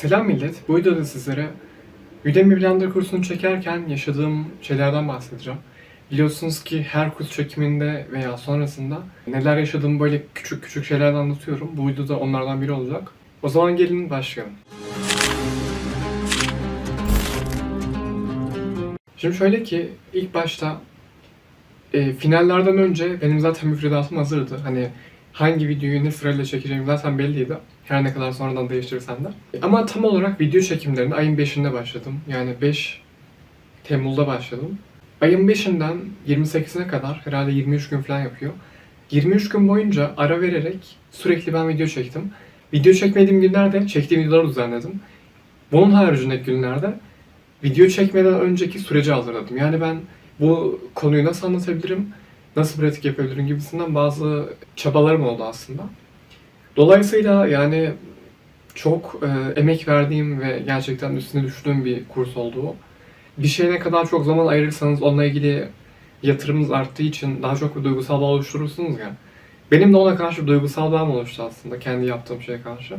Selam millet. Bu videoda sizlere Udemy Blender kursunu çekerken yaşadığım şeylerden bahsedeceğim. Biliyorsunuz ki her kurs çekiminde veya sonrasında neler yaşadığımı böyle küçük küçük şeylerden anlatıyorum. Bu videoda onlardan biri olacak. O zaman gelin başlayalım. Şimdi şöyle ki ilk başta e, finallerden önce benim zaten müfredatım hazırdı. Hani hangi videoyu ne sırayla çekeceğim zaten belliydi. Her ne kadar sonradan değiştirsem de. Ama tam olarak video çekimlerine ayın 5'inde başladım. Yani 5 Temmuz'da başladım. Ayın 5'inden 28'ine kadar herhalde 23 gün falan yapıyor. 23 gün boyunca ara vererek sürekli ben video çektim. Video çekmediğim günlerde çektiğim videoları düzenledim. Bunun haricindeki günlerde video çekmeden önceki süreci hazırladım. Yani ben bu konuyu nasıl anlatabilirim, nasıl pratik yapabilirim gibisinden bazı çabalarım oldu aslında. Dolayısıyla yani çok e, emek verdiğim ve gerçekten üstüne düştüğüm bir kurs oldu. Bir şeye ne kadar çok zaman ayırırsanız onunla ilgili yatırımınız arttığı için daha çok bir duygusal bağ oluşturursunuz ya. Benim de ona karşı duygusal bağım oluştu aslında kendi yaptığım şeye karşı.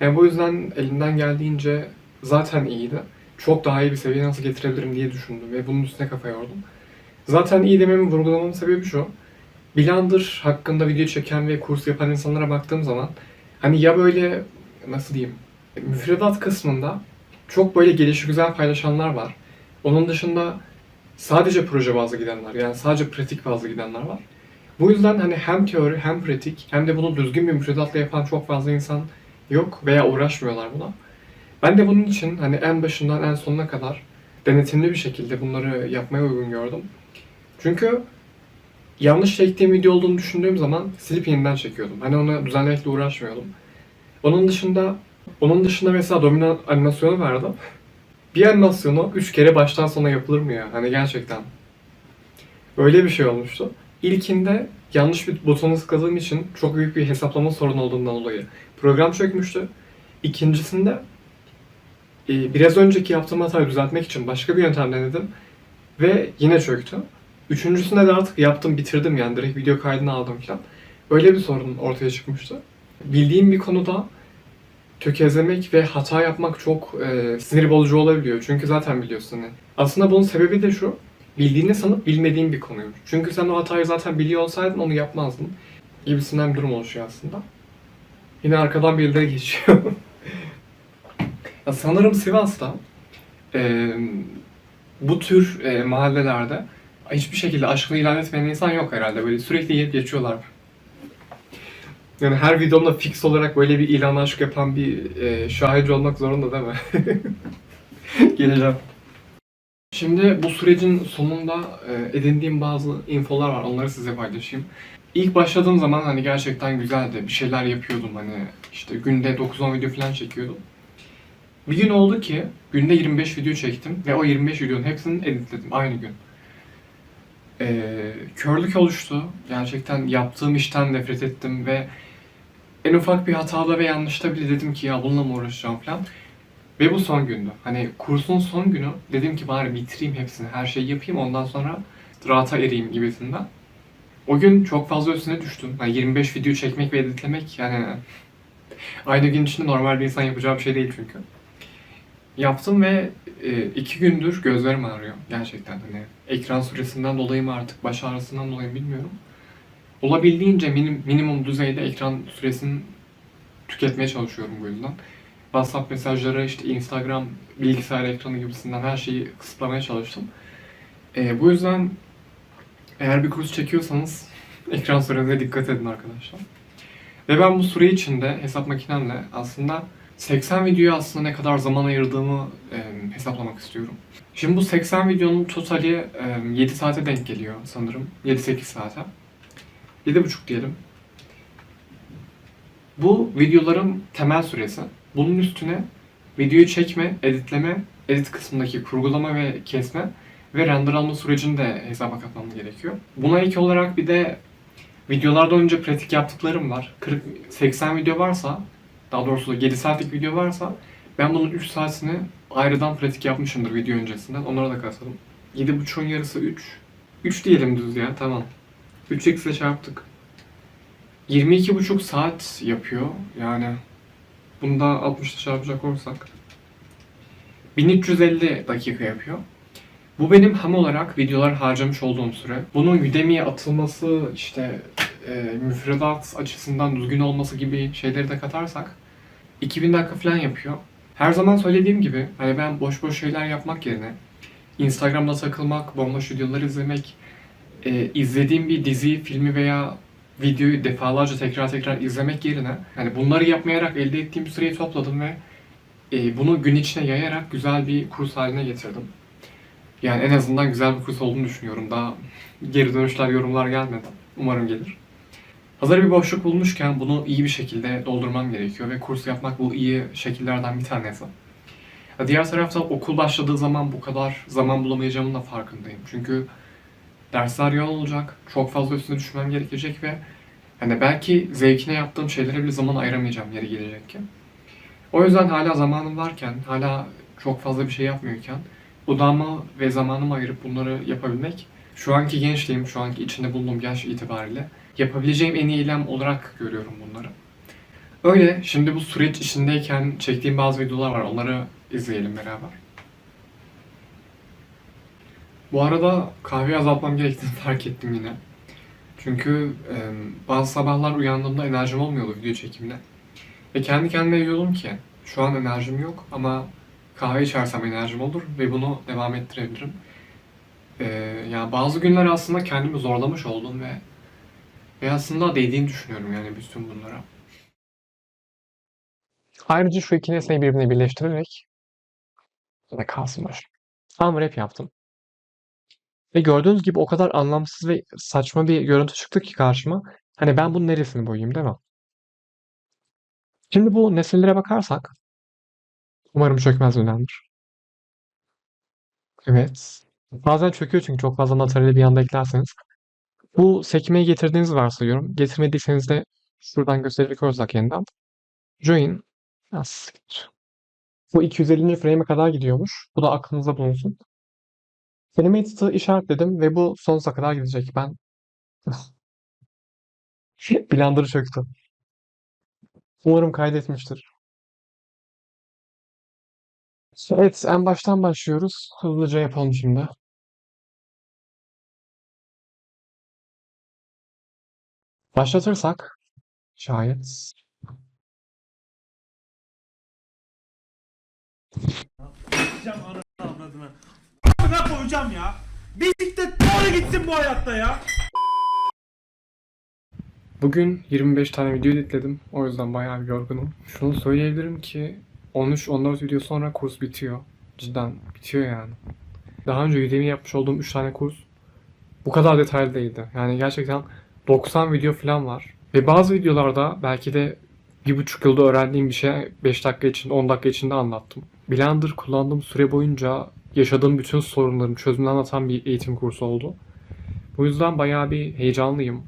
Yani bu yüzden elimden geldiğince zaten iyiydi. Çok daha iyi bir seviyeye nasıl getirebilirim diye düşündüm ve bunun üstüne kafa yordum. Zaten iyi dememin vurgulamamın sebebi şu. Blender hakkında video çeken ve kurs yapan insanlara baktığım zaman hani ya böyle nasıl diyeyim müfredat kısmında çok böyle gelişi güzel paylaşanlar var. Onun dışında sadece proje bazlı gidenler yani sadece pratik bazlı gidenler var. Bu yüzden hani hem teori hem pratik hem de bunu düzgün bir müfredatla yapan çok fazla insan yok veya uğraşmıyorlar buna. Ben de bunun için hani en başından en sonuna kadar denetimli bir şekilde bunları yapmaya uygun gördüm. Çünkü yanlış çektiğim video olduğunu düşündüğüm zaman silip yeniden çekiyordum. Hani ona düzenlemekle uğraşmıyordum. Onun dışında onun dışında mesela domino animasyonu vardı. Bir animasyonu üç kere baştan sona yapılır mı ya? Hani gerçekten. Öyle bir şey olmuştu. İlkinde yanlış bir butona tıkladığım için çok büyük bir hesaplama sorunu olduğundan dolayı program çökmüştü. İkincisinde e, biraz önceki yaptığım hatayı düzeltmek için başka bir yöntem denedim ve yine çöktü. Üçüncüsünde de artık yaptım bitirdim yani direkt video kaydını aldım falan. Öyle bir sorun ortaya çıkmıştı. Bildiğim bir konuda tökezlemek ve hata yapmak çok e, sinir bozucu olabiliyor. Çünkü zaten biliyorsun. hani. Aslında bunun sebebi de şu. Bildiğini sanıp bilmediğin bir konuymuş. Çünkü sen o hatayı zaten biliyor olsaydın onu yapmazdın. Gibisinden bir durum oluşuyor aslında. Yine arkadan birileri geçiyor. ya sanırım Sivas'ta e, bu tür e, mahallelerde hiçbir şekilde aşkını ilan etmeyen insan yok herhalde. Böyle sürekli gelip geçiyorlar. Yani her videomda fix olarak böyle bir ilan aşk yapan bir e, şahici olmak zorunda değil mi? Geleceğim. Şimdi bu sürecin sonunda e, edindiğim bazı infolar var. Onları size paylaşayım. İlk başladığım zaman hani gerçekten güzeldi. Bir şeyler yapıyordum hani işte günde 9-10 video falan çekiyordum. Bir gün oldu ki günde 25 video çektim ve o 25 videonun hepsini editledim aynı gün. Ee, körlük oluştu. Gerçekten yaptığım işten nefret ettim ve en ufak bir hatada ve yanlışta bile dedim ki ya bununla mı uğraşacağım falan. Ve bu son gündü. Hani kursun son günü dedim ki bari bitireyim hepsini, her şeyi yapayım ondan sonra rahata ereyim gibisinden. O gün çok fazla üstüne düştüm. Yani 25 video çekmek ve editlemek yani aynı gün içinde normal bir insan yapacağı bir şey değil çünkü. Yaptım ve e, iki gündür gözlerim ağrıyor gerçekten hani ekran süresinden dolayı mı artık baş ağrısından dolayı mı bilmiyorum. Olabildiğince minim, minimum düzeyde ekran süresini tüketmeye çalışıyorum bu yüzden. WhatsApp mesajları, işte Instagram, bilgisayar ekranı gibisinden her şeyi kısıtlamaya çalıştım. E, bu yüzden eğer bir kurs çekiyorsanız ekran sürenize dikkat edin arkadaşlar. Ve ben bu süre içinde hesap makinemle aslında 80 videoya aslında ne kadar zaman ayırdığımı e, hesaplamak istiyorum. Şimdi bu 80 videonun totali e, 7 saate denk geliyor sanırım. 7-8 saate. 7,5 diyelim. Bu videoların temel süresi. Bunun üstüne videoyu çekme, editleme, edit kısmındaki kurgulama ve kesme ve render alma sürecini de hesaba katmam gerekiyor. Buna ilk olarak bir de videolardan önce pratik yaptıklarım var. 40 80 video varsa, daha doğrusu 7 saatlik video varsa ben bunun 3 saatini ayrıdan pratik yapmışımdır video öncesinden. Onlara da katalım. 7.5'un yarısı 3. 3 diyelim düz ya tamam. 3x ile çarptık. 22,5 saat yapıyor yani. Bunu da 60'la çarpacak olursak 1350 dakika yapıyor. Bu benim ham olarak videolar harcamış olduğum süre. Bunun Udemy'ye atılması, işte e, müfredat açısından düzgün olması gibi şeyleri de katarsak 2000 dakika falan yapıyor. Her zaman söylediğim gibi hani ben boş boş şeyler yapmak yerine Instagram'da takılmak, bomboş videolar izlemek, e, izlediğim bir dizi, filmi veya videoyu defalarca tekrar tekrar izlemek yerine hani bunları yapmayarak elde ettiğim süreyi topladım ve e, bunu gün içine yayarak güzel bir kurs haline getirdim. Yani en azından güzel bir kurs olduğunu düşünüyorum. Daha geri dönüşler, yorumlar gelmedi. Umarım gelir. Hazır bir boşluk bulmuşken bunu iyi bir şekilde doldurmam gerekiyor ve kurs yapmak bu iyi şekillerden bir tanesi. Diğer tarafta okul başladığı zaman bu kadar zaman bulamayacağımın da farkındayım. Çünkü dersler yoğun olacak, çok fazla üstüne düşmem gerekecek ve hani belki zevkine yaptığım şeylere bile zaman ayıramayacağım yeri gelecek ki. O yüzden hala zamanım varken, hala çok fazla bir şey yapmıyorken odağımı ve zamanımı ayırıp bunları yapabilmek şu anki gençliğim, şu anki içinde bulunduğum yaş itibariyle yapabileceğim en iyi eylem olarak görüyorum bunları. Öyle, şimdi bu süreç içindeyken çektiğim bazı videolar var, onları izleyelim beraber. Bu arada kahve azaltmam gerektiğini fark ettim yine. Çünkü e, bazı sabahlar uyandığımda enerjim olmuyordu video çekimine. Ve kendi kendime diyordum ki şu an enerjim yok ama kahve içersem enerjim olur ve bunu devam ettirebilirim. E, yani bazı günler aslında kendimi zorlamış oldum ve ve aslında değdiğini düşünüyorum yani bütün bunlara. Ayrıca şu iki nesneyi birbirine birleştirerek ne kalsın baş. Tam rap yaptım. Ve gördüğünüz gibi o kadar anlamsız ve saçma bir görüntü çıktı ki karşıma. Hani ben bunun neresini boyayayım değil mi? Şimdi bu nesnelere bakarsak umarım çökmez önemlidir. Evet. Bazen çöküyor çünkü çok fazla materyali bir anda eklerseniz. Bu sekmeyi getirdiğinizi varsayıyorum. Getirmediyseniz de şuradan gösterecek olursak yeniden. Join. Bu 250. frame'e kadar gidiyormuş. Bu da aklınızda bulunsun. Animated'ı işaretledim ve bu sonsuza kadar gidecek. Ben Blender'ı çöktü. Umarım kaydetmiştir. Evet, en baştan başlıyoruz. Hızlıca yapalım şimdi. Başlatırsak şayet Gideceğim koyacağım ya? Bisiklet doğru gitsin bu hayatta ya. Bugün 25 tane video editledim. O yüzden bayağı bir yorgunum. Şunu söyleyebilirim ki 13-14 video sonra kurs bitiyor. Cidden bitiyor yani. Daha önce Udemy yapmış olduğum 3 tane kurs bu kadar detaylı değildi. Yani gerçekten 90 video falan var. Ve bazı videolarda belki de bir buçuk yılda öğrendiğim bir şey 5 dakika içinde 10 dakika içinde anlattım. Blender kullandığım süre boyunca yaşadığım bütün sorunların çözümünü anlatan bir eğitim kursu oldu. Bu yüzden bayağı bir heyecanlıyım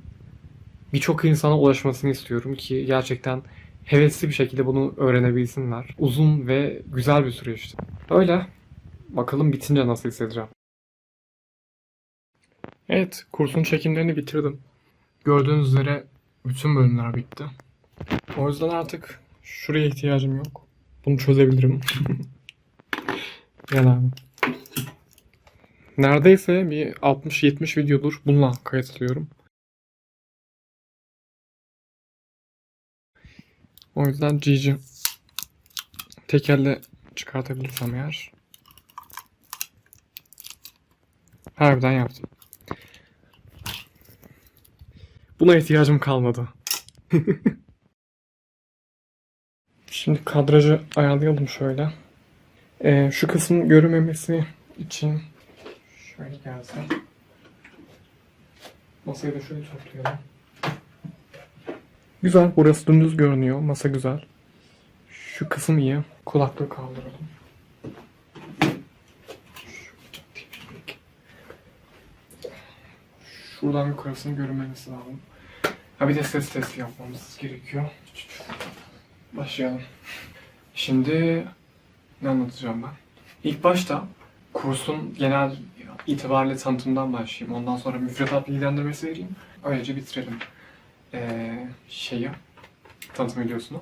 birçok insana ulaşmasını istiyorum ki gerçekten hevesli bir şekilde bunu öğrenebilsinler. Uzun ve güzel bir süreçti. Öyle. Bakalım bitince nasıl hissedeceğim. Evet, kursun çekimlerini bitirdim. Gördüğünüz üzere bütün bölümler bitti. O yüzden artık şuraya ihtiyacım yok. Bunu çözebilirim. Gel abi. Neredeyse bir 60-70 videodur bununla kayıt alıyorum. O yüzden GG. Tekerle çıkartabilirsem eğer. Harbiden yaptım. Buna ihtiyacım kalmadı. Şimdi kadrajı ayarlayalım şöyle. Ee, şu kısmın görünmemesi için şöyle gelsem. Masayı da şöyle toplayalım. Güzel. Burası dümdüz görünüyor. Masa güzel. Şu kısım iyi. Kulaklığı kaldıralım. Şuradan yukarısını görünmemesi lazım. Ha bir de ses testi yapmamız gerekiyor. Başlayalım. Şimdi ne anlatacağım ben? İlk başta kursun genel itibariyle tanıtımdan başlayayım. Ondan sonra müfredat bilgilendirmesi vereyim. Öylece bitirelim ee, şeyi, tanıtım videosunu.